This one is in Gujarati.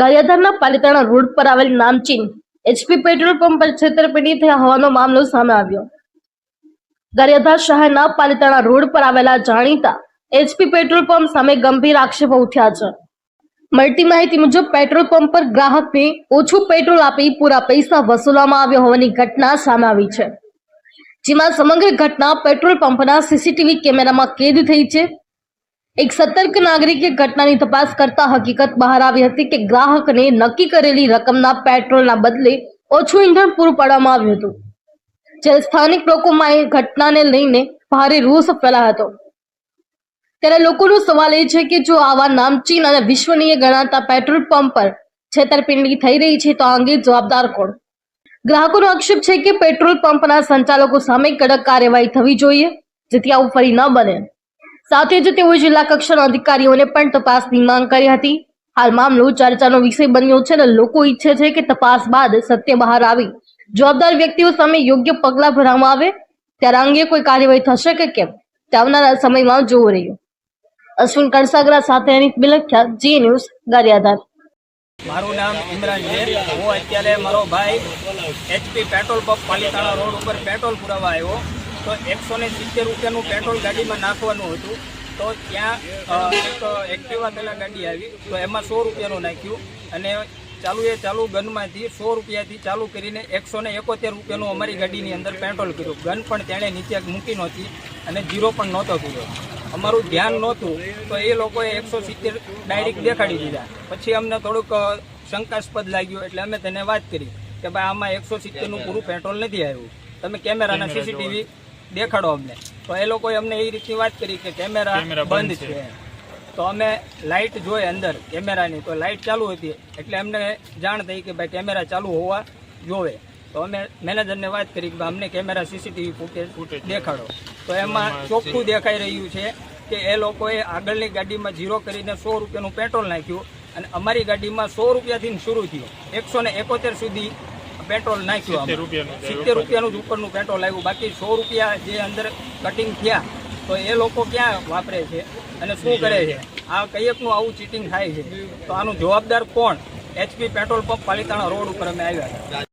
ગારિયાધારના પાલિતાણા રોડ પર આવેલ નામચીન એચપી પેટ્રોલ પંપ પર છેતરપિંડી થયા હોવાનો મામલો સામે આવ્યો. ગારિયાધાર શહેરના પાલિતાણા રોડ પર આવેલા જાણીતા એચપી પેટ્રોલ પંપ સામે ગંભીર આક્ષેપો ઉઠ્યા છે. મળતી માહિતી મુજબ, પેટ્રોલ પંપ પર ગ્રાહકને ઓછું પેટ્રોલ આપી પૂરા પૈસા વસૂલવામાં આવ્યા હોવાની ઘટના સામે આવી છે. જેમાં સમગ્ર ઘટના પેટ્રોલ પંપના સીસીટીવી કેમેરામાં કેદ થઈ છે. એક સતર્ક નાગરિકે ઘટનાની તપાસ કરતા હકીકત બહાર આવી હતી કે ગ્રાહકને નક્કી કરેલી રકમના પેટ્રોલના બદલે ઓછું ઈંધણ પૂરું પાડવામાં આવ્યું હતું. જ્યારે સ્થાનિક લોકોમાં એ ઘટનાને લઈને ભારે રોષ ફેલાયો હતો. ત્યારે લોકોનો સવાલ એ છે કે જો આવા નામચીન અને વિશ્વનીય ગણાતા પેટ્રોલ પંપ પર છેતરપિંડી થઈ રહી છે તો આ અંગે જવાબદાર કોણ? ગ્રાહકોનો આક્ષેપ છે કે પેટ્રોલ પંપના સંચાલકો સામે કડક કાર્યવાહી થવી જોઈએ, જેથી આવું ફરી ન બને. સાથે જ તેઓએ જિલ્લા કક્ષાના અધિકારીઓને પણ તપાસની માંગ કરી હતી. હાલ મામલો ચર્ચાનો વિષય બન્યો છે અને લોકો ઈચ્છે છે કે તપાસ બાદ સત્ય બહાર આવી. જવાબદાર વ્યક્તિઓ સામે યોગ્ય પગલાં ભરવામાં આવે. ત્યારે અંગે કોઈ કાર્યવાહી થશે કે કેમ? તે આવનારા સમયમાં જોવું રહ્યું. અશ્વિન કણસાગરા સાથે અનિત બિલખ્યા, જી ન્યૂઝ, ગારિયાધાર. મારું નામ ઇમરાન છે. હું અત્યારે મારો ભાઈ HP petrol pump Palitana road ઉપર પેટ્રોલ પુરાવા આવ્યો. તો એકસો ને સિત્તેર રૂપિયાનું પેટ્રોલ ગાડીમાં નાખવાનું હતું. તો ત્યાં એક એક્ટિવા પહેલાં ગાડી આવી તો એમાં સો રૂપિયાનું નાખ્યું. અને ચાલુ એ ચાલુ ગનમાંથી સો રૂપિયાથી ચાલુ કરીને એકસો ને એકોતેર રૂપિયાનું અમારી ગાડીની અંદર પેટ્રોલ કર્યું. ગન પણ તેણે નીચે મૂકી નહોતી અને જીરો પણ નહોતો કર્યો. અમારું ધ્યાન નહોતું તો એ લોકોએ એકસો સિત્તેર ડાયરેક્ટ દેખાડી દીધા. પછી અમને થોડુંક શંકાસ્પદ લાગ્યું એટલે અમે તેને વાત કરી કે ભાઈ આમાં એકસો સિત્તેરનું પૂરું પેટ્રોલ નથી આવ્યું. તમે કેમેરાના સીસીટીવી દેખાડો અમને. તો એ લોકોએ અમને એ રીતની વાત કરી કે કેમેરા બંધ છે તો અમે લાઇટ જોઈ અંદર કેમેરાની. તો લાઇટ ચાલુ હતી. એટલે અમને જાણ થઈ કે ભાઈ કેમેરા ચાલુ હોવા જોવે. તો અમે મેનેજરને વાત કરી કે અમને કેમેરા સીસીટીવી ફૂટેજ દેખાડો. તો એમાં ચોખ્ખું દેખાઈ રહ્યું છે કે એ લોકોએ આગળની ગાડીમાં ઝીરો કરીને સો રૂપિયાનું પેટ્રોલ નાખ્યું. અને અમારી ગાડીમાં સો રૂપિયાથી શરૂ થયું. એકસો ને એકોતેર સુધી પેટ્રોલ નાખ્યું. સિત્તેર રૂપિયાનું જ ઉપરનું પેટ્રોલ આવ્યું. બાકી સો રૂપિયા જે અંદર કટિંગ થયા તો એ લોકો ક્યાં વાપરે છે અને શું કરે છે? આ કંઈકનું આવું ચીટિંગ થાય છે. તો આનું જવાબદાર કોણ? HP petrol pump Palitana road ઉપર અમે આવ્યા હતા.